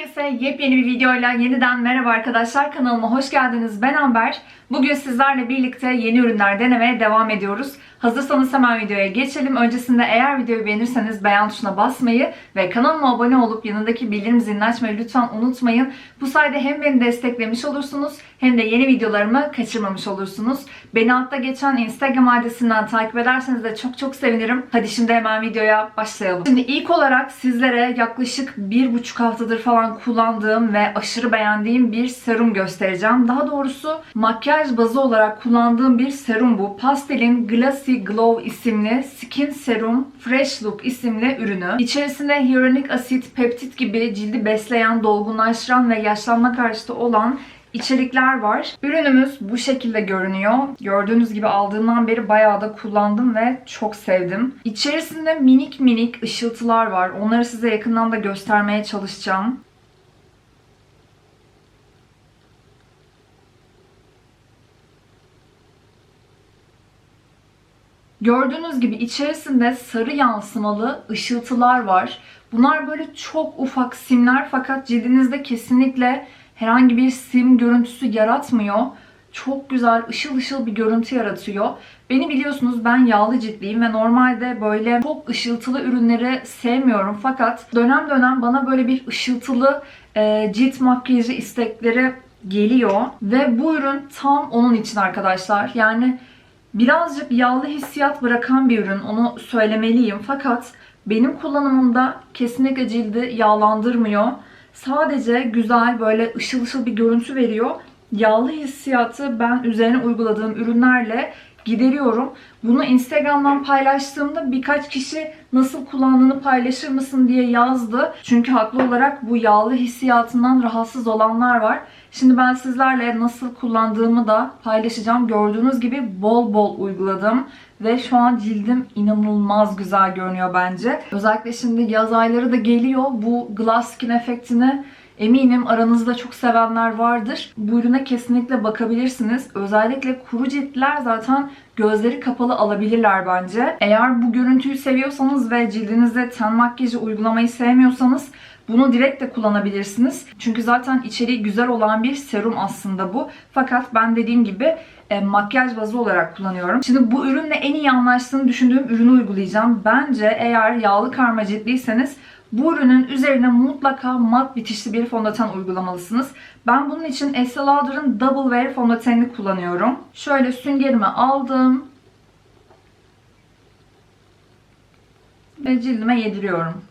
Herkese yepyeni bir videoyla yeniden merhaba arkadaşlar. Kanalıma hoş geldiniz. Ben Amber. Bugün sizlerle birlikte yeni ürünler denemeye devam ediyoruz. Hazırsanız hemen videoya geçelim. Öncesinde eğer videoyu beğenirseniz beğen tuşuna basmayı ve kanalıma abone olup yanındaki bildirim zilini açmayı lütfen unutmayın. Bu sayede hem beni desteklemiş olursunuz hem de yeni videolarımı kaçırmamış olursunuz. Beni altta geçen Instagram adresinden takip ederseniz de çok çok sevinirim. Hadi şimdi hemen videoya başlayalım. Şimdi ilk olarak sizlere yaklaşık bir buçuk haftadır falan kullandığım ve aşırı beğendiğim bir serum göstereceğim. Daha doğrusu makyaj bazı olarak kullandığım bir serum bu. Pastel'in Glassy Glow isimli Skin Serum Fresh Look isimli ürünü. İçerisinde hyaluronik asit, peptit gibi cildi besleyen, dolgunlaştıran ve yaşlanma karşıtı olan içerikler var. Ürünümüz bu şekilde görünüyor. Gördüğünüz gibi aldığımdan beri bayağı da kullandım ve çok sevdim. İçerisinde minik minik ışıltılar var. Onları size yakından da göstermeye çalışacağım. Gördüğünüz gibi içerisinde sarı yansımalı ışıltılar var. Bunlar böyle çok ufak simler fakat cildinizde kesinlikle herhangi bir sim görüntüsü yaratmıyor. Çok güzel ışıl ışıl bir görüntü yaratıyor. Beni biliyorsunuz ben yağlı ciltliyim ve normalde böyle çok ışıltılı ürünleri sevmiyorum. Fakat dönem dönem bana böyle bir ışıltılı e, cilt makyajı istekleri geliyor. Ve bu ürün tam onun için arkadaşlar. Yani birazcık yağlı hissiyat bırakan bir ürün. Onu söylemeliyim. Fakat benim kullanımımda kesinlikle cildi yağlandırmıyor. Sadece güzel böyle ışıl ışıl bir görüntü veriyor. Yağlı hissiyatı ben üzerine uyguladığım ürünlerle gideriyorum. Bunu Instagram'dan paylaştığımda birkaç kişi nasıl kullandığını paylaşır mısın diye yazdı. Çünkü haklı olarak bu yağlı hissiyatından rahatsız olanlar var. Şimdi ben sizlerle nasıl kullandığımı da paylaşacağım. Gördüğünüz gibi bol bol uyguladım. Ve şu an cildim inanılmaz güzel görünüyor bence. Özellikle şimdi yaz ayları da geliyor. Bu glass skin efektini Eminim aranızda çok sevenler vardır. Bu ürüne kesinlikle bakabilirsiniz. Özellikle kuru ciltler zaten gözleri kapalı alabilirler bence. Eğer bu görüntüyü seviyorsanız ve cildinizde ten makyajı uygulamayı sevmiyorsanız bunu direkt de kullanabilirsiniz. Çünkü zaten içeriği güzel olan bir serum aslında bu. Fakat ben dediğim gibi e, makyaj bazı olarak kullanıyorum. Şimdi bu ürünle en iyi anlaştığını düşündüğüm ürünü uygulayacağım. Bence eğer yağlı karma ciltliyseniz bu ürünün üzerine mutlaka mat bitişli bir fondöten uygulamalısınız. Ben bunun için Estee Lauder'ın Double Wear fondötenini kullanıyorum. Şöyle süngerimi aldım. Ve cildime yediriyorum.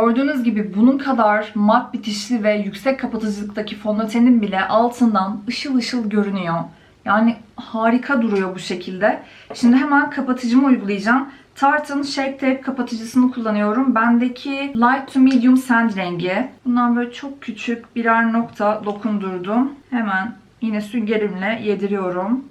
Gördüğünüz gibi bunun kadar mat bitişli ve yüksek kapatıcılıktaki fondötenin bile altından ışıl ışıl görünüyor. Yani harika duruyor bu şekilde. Şimdi hemen kapatıcımı uygulayacağım. Tarte'ın Shake Tape kapatıcısını kullanıyorum. Bendeki Light to Medium Sand rengi. Bundan böyle çok küçük birer nokta dokundurdum. Hemen yine süngerimle yediriyorum.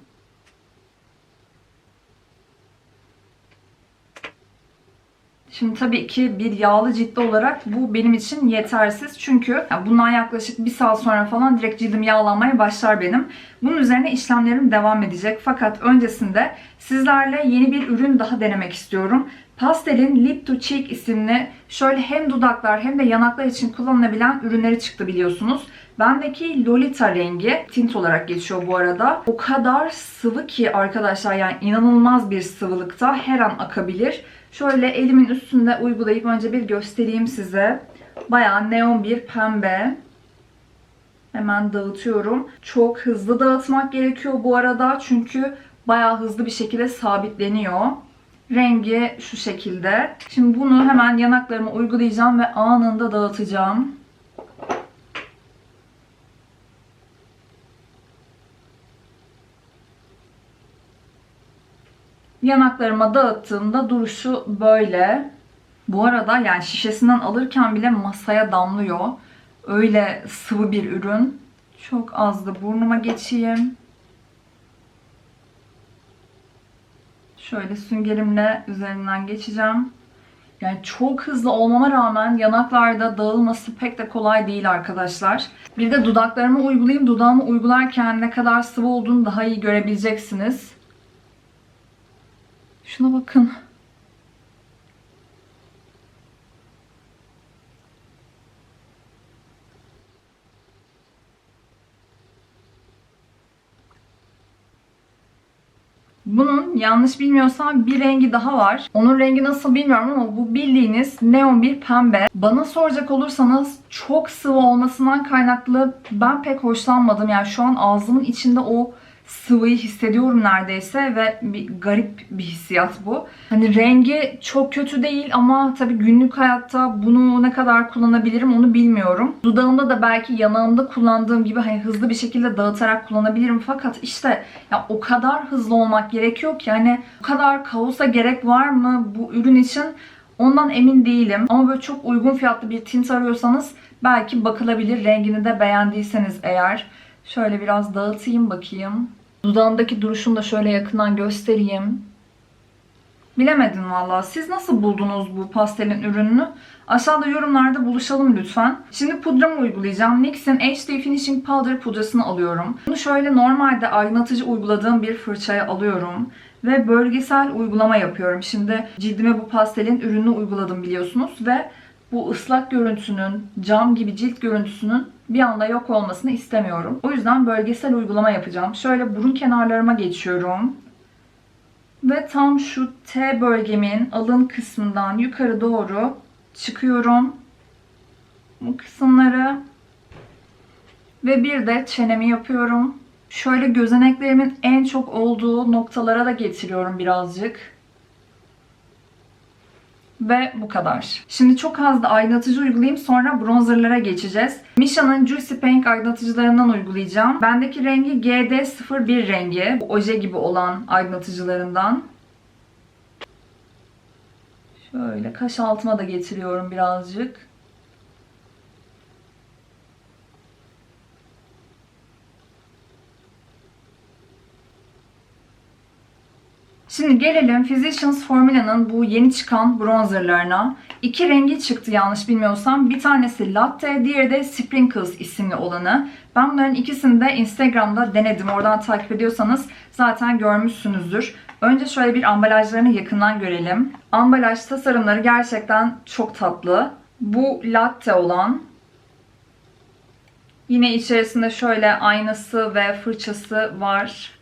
Şimdi tabii ki bir yağlı ciltli olarak bu benim için yetersiz. Çünkü bundan yaklaşık bir saat sonra falan direkt cildim yağlanmaya başlar benim. Bunun üzerine işlemlerim devam edecek. Fakat öncesinde sizlerle yeni bir ürün daha denemek istiyorum. Pastel'in Lip to Cheek isimli şöyle hem dudaklar hem de yanaklar için kullanılabilen ürünleri çıktı biliyorsunuz. Bendeki Lolita rengi tint olarak geçiyor bu arada. O kadar sıvı ki arkadaşlar yani inanılmaz bir sıvılıkta her an akabilir. Şöyle elimin üstünde uygulayıp önce bir göstereyim size. Bayağı neon bir pembe. Hemen dağıtıyorum. Çok hızlı dağıtmak gerekiyor bu arada. Çünkü bayağı hızlı bir şekilde sabitleniyor. Rengi şu şekilde. Şimdi bunu hemen yanaklarıma uygulayacağım ve anında dağıtacağım. Yanaklarıma dağıttığımda duruşu böyle. Bu arada yani şişesinden alırken bile masaya damlıyor. Öyle sıvı bir ürün. Çok az da burnuma geçeyim. Şöyle süngerimle üzerinden geçeceğim. Yani çok hızlı olmama rağmen yanaklarda dağılması pek de kolay değil arkadaşlar. Bir de dudaklarımı uygulayayım. Dudağımı uygularken ne kadar sıvı olduğunu daha iyi görebileceksiniz. Şuna bakın. Bunun yanlış bilmiyorsam bir rengi daha var. Onun rengi nasıl bilmiyorum ama bu bildiğiniz neon bir pembe. Bana soracak olursanız çok sıvı olmasından kaynaklı ben pek hoşlanmadım. Yani şu an ağzımın içinde o sıvıyı hissediyorum neredeyse ve bir garip bir hissiyat bu. Hani rengi çok kötü değil ama tabii günlük hayatta bunu ne kadar kullanabilirim onu bilmiyorum. Dudağımda da belki yanağımda kullandığım gibi hani hızlı bir şekilde dağıtarak kullanabilirim fakat işte ya o kadar hızlı olmak gerekiyor ki hani bu kadar kaosa gerek var mı bu ürün için ondan emin değilim. Ama böyle çok uygun fiyatlı bir tint arıyorsanız belki bakılabilir. Rengini de beğendiyseniz eğer. Şöyle biraz dağıtayım bakayım. Dudağındaki duruşunu da şöyle yakından göstereyim. Bilemedim valla. Siz nasıl buldunuz bu pastelin ürününü? Aşağıda yorumlarda buluşalım lütfen. Şimdi pudramı uygulayacağım. NYX'in HD Finishing Powder pudrasını alıyorum. Bunu şöyle normalde aydınlatıcı uyguladığım bir fırçaya alıyorum. Ve bölgesel uygulama yapıyorum. Şimdi cildime bu pastelin ürününü uyguladım biliyorsunuz. Ve bu ıslak görüntüsünün, cam gibi cilt görüntüsünün bir anda yok olmasını istemiyorum. O yüzden bölgesel uygulama yapacağım. Şöyle burun kenarlarıma geçiyorum. Ve tam şu T bölgemin alın kısmından yukarı doğru çıkıyorum. Bu kısımları ve bir de çenemi yapıyorum. Şöyle gözeneklerimin en çok olduğu noktalara da getiriyorum birazcık. Ve bu kadar. Şimdi çok az da aydınlatıcı uygulayayım sonra bronzerlara geçeceğiz. Misha'nın Juicy Pink aydınlatıcılarından uygulayacağım. Bendeki rengi GD01 rengi. Bu oje gibi olan aydınlatıcılarından. Şöyle kaş altıma da getiriyorum birazcık. Şimdi gelelim Physicians Formula'nın bu yeni çıkan bronzerlarına. İki rengi çıktı yanlış bilmiyorsam. Bir tanesi Latte, diğeri de Sprinkles isimli olanı. Ben bunların ikisini de Instagram'da denedim. Oradan takip ediyorsanız zaten görmüşsünüzdür. Önce şöyle bir ambalajlarını yakından görelim. Ambalaj tasarımları gerçekten çok tatlı. Bu latte olan. Yine içerisinde şöyle aynası ve fırçası var.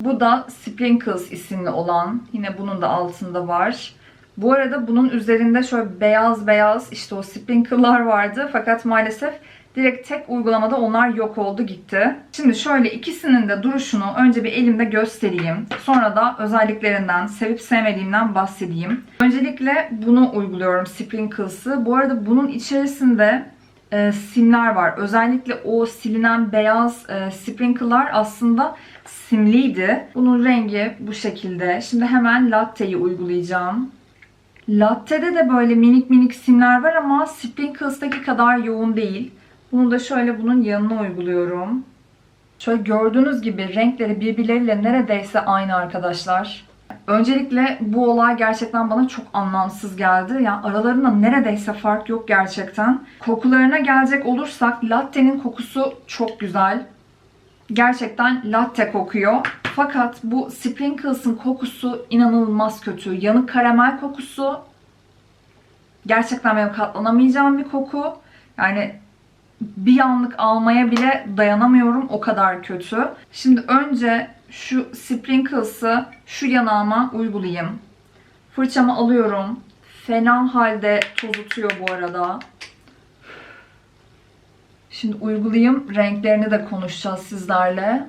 Bu da Sprinkles isimli olan. Yine bunun da altında var. Bu arada bunun üzerinde şöyle beyaz beyaz işte o sprinkle'lar vardı. Fakat maalesef direkt tek uygulamada onlar yok oldu gitti. Şimdi şöyle ikisinin de duruşunu önce bir elimde göstereyim. Sonra da özelliklerinden, sevip sevmediğimden bahsedeyim. Öncelikle bunu uyguluyorum Sprinkles'ı. Bu arada bunun içerisinde e, simler var. Özellikle o silinen beyaz e, sprinkle'lar aslında simliydi. Bunun rengi bu şekilde. Şimdi hemen latte'yi uygulayacağım. Latte'de de böyle minik minik simler var ama Sprinkles'taki kadar yoğun değil. Bunu da şöyle bunun yanına uyguluyorum. Şöyle gördüğünüz gibi renkleri birbirleriyle neredeyse aynı arkadaşlar. Öncelikle bu olay gerçekten bana çok anlamsız geldi. Yani aralarında neredeyse fark yok gerçekten. Kokularına gelecek olursak latte'nin kokusu çok güzel. Gerçekten latte kokuyor. Fakat bu Sprinkles'ın kokusu inanılmaz kötü. Yanık karamel kokusu. Gerçekten benim katlanamayacağım bir koku. Yani bir anlık almaya bile dayanamıyorum. O kadar kötü. Şimdi önce şu Sprinkles'ı şu yanağıma uygulayayım. Fırçamı alıyorum. Fena halde tozutuyor bu arada. Şimdi uygulayayım. Renklerini de konuşacağız sizlerle.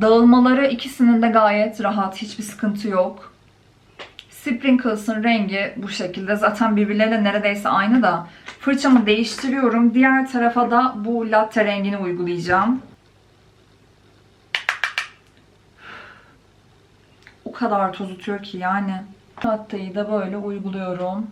Dağılmaları ikisinin de gayet rahat. Hiçbir sıkıntı yok. Sprinkles'ın rengi bu şekilde. Zaten birbirleriyle neredeyse aynı da. Fırçamı değiştiriyorum. Diğer tarafa da bu latte rengini uygulayacağım. Kadar tozutuyor ki yani. Latte'yi de böyle uyguluyorum.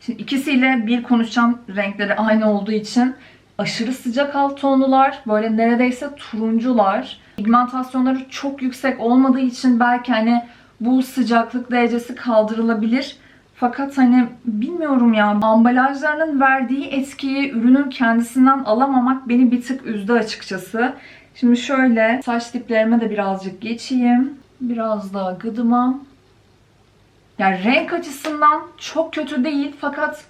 Şimdi ikisiyle bir konuşacağım renkleri aynı olduğu için aşırı sıcak alt tonlular, böyle neredeyse turuncular. Pigmentasyonları çok yüksek olmadığı için belki hani bu sıcaklık derecesi kaldırılabilir. Fakat hani bilmiyorum ya ambalajlarının verdiği etkiyi ürünün kendisinden alamamak beni bir tık üzdü açıkçası. Şimdi şöyle saç diplerime de birazcık geçeyim. Biraz daha gıdıma. Yani renk açısından çok kötü değil fakat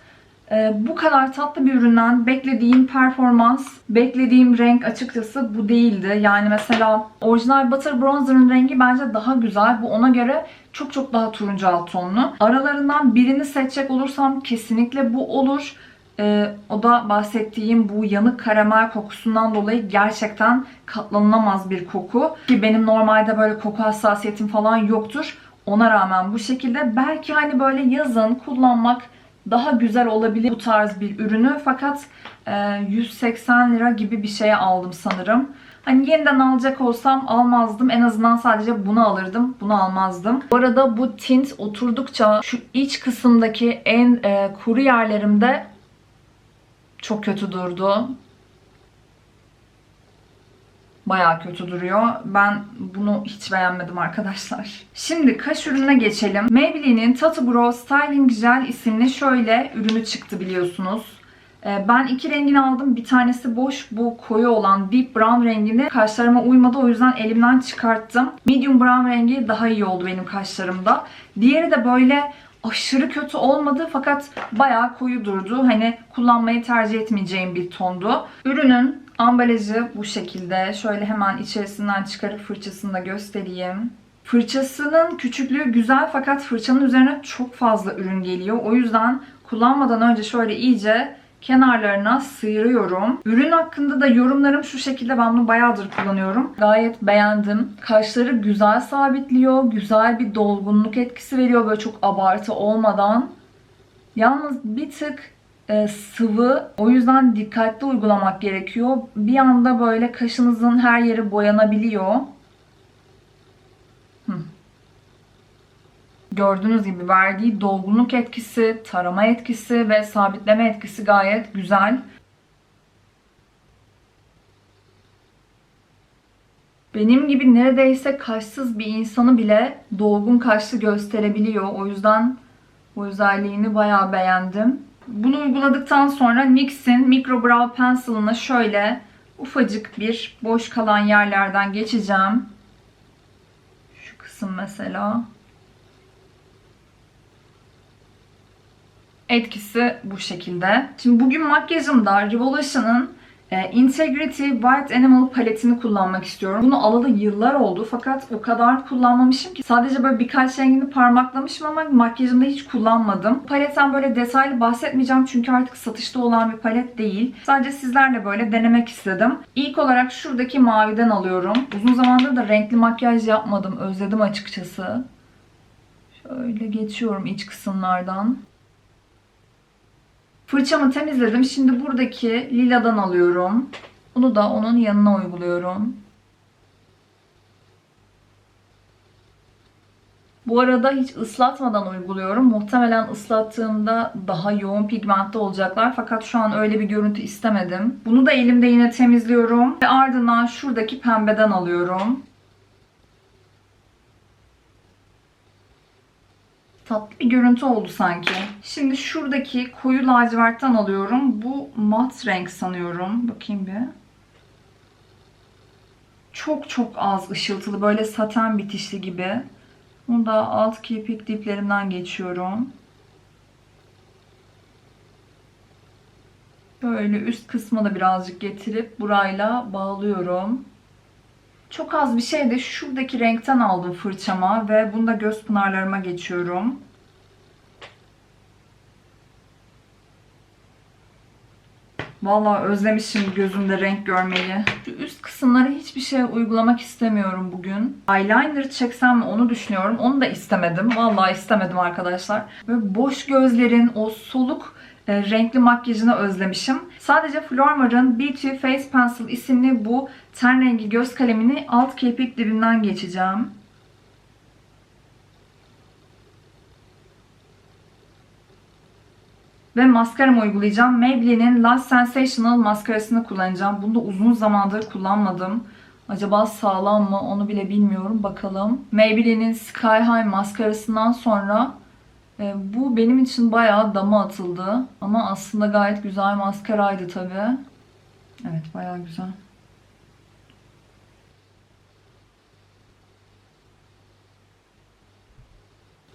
e, bu kadar tatlı bir üründen beklediğim performans, beklediğim renk açıkçası bu değildi. Yani mesela orijinal Butter Bronzer'ın rengi bence daha güzel. Bu ona göre çok çok daha turuncu alt tonlu. Aralarından birini seçecek olursam kesinlikle bu olur. Ee, o da bahsettiğim bu yanık karamel kokusundan dolayı gerçekten katlanılamaz bir koku. Ki benim normalde böyle koku hassasiyetim falan yoktur. Ona rağmen bu şekilde belki hani böyle yazın kullanmak daha güzel olabilir bu tarz bir ürünü. Fakat e, 180 lira gibi bir şeye aldım sanırım. Hani yeniden alacak olsam almazdım. En azından sadece bunu alırdım. Bunu almazdım. Bu arada bu tint oturdukça şu iç kısımdaki en e, kuru yerlerimde çok kötü durdu. Baya kötü duruyor. Ben bunu hiç beğenmedim arkadaşlar. Şimdi kaş ürününe geçelim. Maybelline'in Tatu Brow Styling Gel isimli şöyle ürünü çıktı biliyorsunuz. Ee, Ben iki rengini aldım. Bir tanesi boş. Bu koyu olan deep brown rengini kaşlarıma uymadı. O yüzden elimden çıkarttım. Medium brown rengi daha iyi oldu benim kaşlarımda. Diğeri de böyle aşırı kötü olmadı fakat bayağı koyu durdu. Hani kullanmayı tercih etmeyeceğim bir tondu. Ürünün ambalajı bu şekilde. Şöyle hemen içerisinden çıkarıp fırçasını da göstereyim. Fırçasının küçüklüğü güzel fakat fırçanın üzerine çok fazla ürün geliyor. O yüzden kullanmadan önce şöyle iyice kenarlarına sıyırıyorum. Ürün hakkında da yorumlarım şu şekilde. Ben bunu bayağıdır kullanıyorum. Gayet beğendim. Kaşları güzel sabitliyor. Güzel bir dolgunluk etkisi veriyor. Böyle çok abartı olmadan. Yalnız bir tık e, sıvı. O yüzden dikkatli uygulamak gerekiyor. Bir anda böyle kaşınızın her yeri boyanabiliyor. Gördüğünüz gibi verdiği dolgunluk etkisi, tarama etkisi ve sabitleme etkisi gayet güzel. Benim gibi neredeyse kaşsız bir insanı bile dolgun kaşlı gösterebiliyor. O yüzden bu özelliğini bayağı beğendim. Bunu uyguladıktan sonra NYX'in Micro Brow Pencil'ını şöyle ufacık bir boş kalan yerlerden geçeceğim. Şu kısım mesela. Etkisi bu şekilde. Şimdi bugün makyajımda Revolution'ın e, Integrity White Animal paletini kullanmak istiyorum. Bunu alalı yıllar oldu fakat o kadar kullanmamışım ki sadece böyle birkaç rengini parmaklamışım ama makyajımda hiç kullanmadım. Paletten böyle detaylı bahsetmeyeceğim çünkü artık satışta olan bir palet değil. Sadece sizlerle böyle denemek istedim. İlk olarak şuradaki maviden alıyorum. Uzun zamandır da renkli makyaj yapmadım. Özledim açıkçası. Şöyle geçiyorum iç kısımlardan. Fırçamı temizledim. Şimdi buradaki liladan alıyorum. Bunu da onun yanına uyguluyorum. Bu arada hiç ıslatmadan uyguluyorum. Muhtemelen ıslattığımda daha yoğun pigmentte olacaklar. Fakat şu an öyle bir görüntü istemedim. Bunu da elimde yine temizliyorum. Ve ardından şuradaki pembeden alıyorum. Tatlı bir görüntü oldu sanki. Şimdi şuradaki koyu lacivertten alıyorum. Bu mat renk sanıyorum. Bakayım bir. Çok çok az ışıltılı. Böyle saten bitişli gibi. Bunu da alt kirpik diplerimden geçiyorum. Böyle üst kısma da birazcık getirip burayla bağlıyorum. Çok az bir şey de şuradaki renkten aldım fırçama ve bunu da göz pınarlarıma geçiyorum. Vallahi özlemişim gözümde renk görmeyi. Şu üst kısımlara hiçbir şey uygulamak istemiyorum bugün. Eyeliner çeksem onu düşünüyorum. Onu da istemedim. Vallahi istemedim arkadaşlar. Böyle boş gözlerin o soluk e, renkli makyajını özlemişim. Sadece Flormar'ın Beauty Face Pencil isimli bu ten rengi göz kalemini alt kirpik dibinden geçeceğim. Ve maskaramı uygulayacağım. Maybelline'in Last Sensational maskarasını kullanacağım. Bunu da uzun zamandır kullanmadım. Acaba sağlam mı onu bile bilmiyorum. Bakalım. Maybelline'in Sky High maskarasından sonra e, bu benim için bayağı dama atıldı. Ama aslında gayet güzel maskaraydı tabi. Evet bayağı güzel.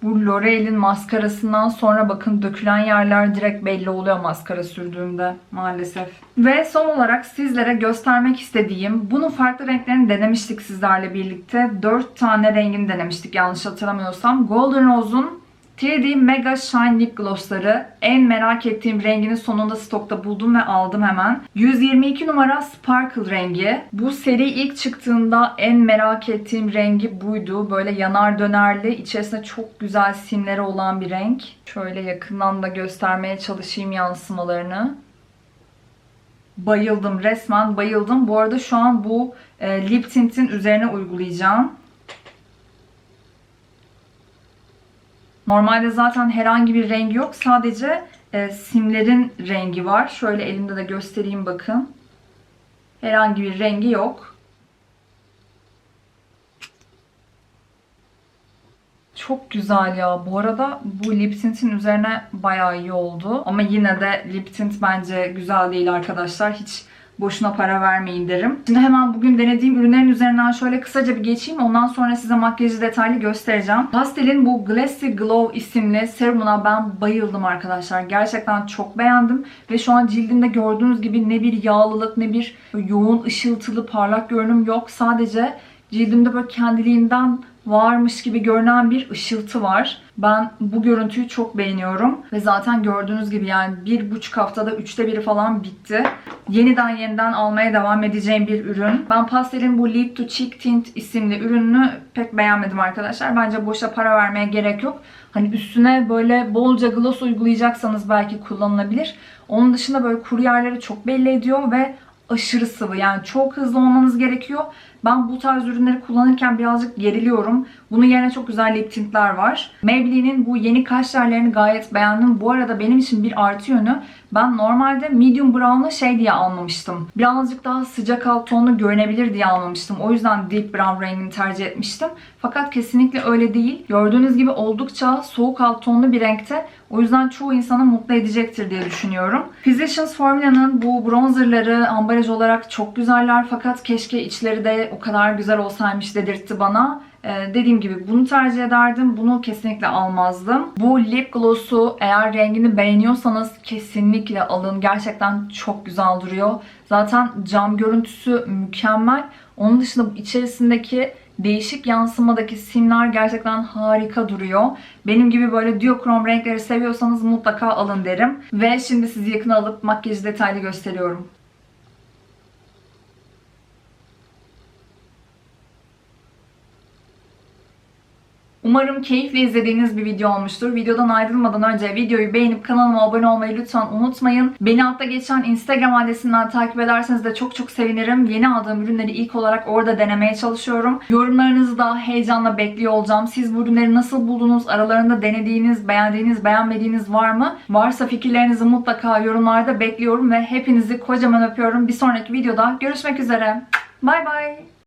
Bu L'Oreal'in maskarasından sonra bakın dökülen yerler direkt belli oluyor maskara sürdüğümde maalesef. Ve son olarak sizlere göstermek istediğim bunun farklı renklerini denemiştik sizlerle birlikte. 4 tane rengini denemiştik yanlış hatırlamıyorsam. Golden Rose'un 3D Mega Shine Lip Gloss'ları en merak ettiğim rengini sonunda stokta buldum ve aldım hemen. 122 numara Sparkle rengi. Bu seri ilk çıktığında en merak ettiğim rengi buydu. Böyle yanar dönerli, içerisinde çok güzel simleri olan bir renk. Şöyle yakından da göstermeye çalışayım yansımalarını. Bayıldım, resmen bayıldım. Bu arada şu an bu e, lip tint'in üzerine uygulayacağım. Normalde zaten herhangi bir rengi yok. Sadece e, simlerin rengi var. Şöyle elimde de göstereyim bakın. Herhangi bir rengi yok. Çok güzel ya. Bu arada bu lip tint'in üzerine bayağı iyi oldu. Ama yine de lip tint bence güzel değil arkadaşlar. Hiç boşuna para vermeyin derim. Şimdi hemen bugün denediğim ürünlerin üzerinden şöyle kısaca bir geçeyim. Ondan sonra size makyajı detaylı göstereceğim. Pastel'in bu Glassy Glow isimli serumuna ben bayıldım arkadaşlar. Gerçekten çok beğendim. Ve şu an cildimde gördüğünüz gibi ne bir yağlılık ne bir yoğun ışıltılı parlak görünüm yok. Sadece cildimde böyle kendiliğinden varmış gibi görünen bir ışıltı var. Ben bu görüntüyü çok beğeniyorum. Ve zaten gördüğünüz gibi yani bir buçuk haftada üçte biri falan bitti. Yeniden yeniden almaya devam edeceğim bir ürün. Ben Pastel'in bu Lip to Cheek Tint isimli ürününü pek beğenmedim arkadaşlar. Bence boşa para vermeye gerek yok. Hani üstüne böyle bolca gloss uygulayacaksanız belki kullanılabilir. Onun dışında böyle kuru yerleri çok belli ediyor ve aşırı sıvı. Yani çok hızlı olmanız gerekiyor. Ben bu tarz ürünleri kullanırken birazcık geriliyorum. Bunun yerine çok güzel lip tintler var. Maybelline'in bu yeni kaş yerlerini gayet beğendim. Bu arada benim için bir artı yönü ben normalde medium brown'u şey diye almamıştım. Birazcık daha sıcak alt tonlu görünebilir diye almamıştım. O yüzden deep brown rengini tercih etmiştim. Fakat kesinlikle öyle değil. Gördüğünüz gibi oldukça soğuk alt tonlu bir renkte. O yüzden çoğu insanı mutlu edecektir diye düşünüyorum. Physicians Formula'nın bu bronzerları ambalaj olarak çok güzeller fakat keşke içleri de o kadar güzel olsaymış dedirtti bana. Ee, dediğim gibi bunu tercih ederdim. Bunu kesinlikle almazdım. Bu lip gloss'u eğer rengini beğeniyorsanız kesinlikle alın. Gerçekten çok güzel duruyor. Zaten cam görüntüsü mükemmel. Onun dışında içerisindeki değişik yansımadaki simler gerçekten harika duruyor. Benim gibi böyle duokrom renkleri seviyorsanız mutlaka alın derim. Ve şimdi sizi yakına alıp makyajı detaylı gösteriyorum. Umarım keyifle izlediğiniz bir video olmuştur. Videodan ayrılmadan önce videoyu beğenip kanalıma abone olmayı lütfen unutmayın. Beni altta geçen Instagram adresinden takip ederseniz de çok çok sevinirim. Yeni aldığım ürünleri ilk olarak orada denemeye çalışıyorum. Yorumlarınızı da heyecanla bekliyor olacağım. Siz bu ürünleri nasıl buldunuz? Aralarında denediğiniz, beğendiğiniz, beğenmediğiniz var mı? Varsa fikirlerinizi mutlaka yorumlarda bekliyorum ve hepinizi kocaman öpüyorum. Bir sonraki videoda görüşmek üzere. Bay bay.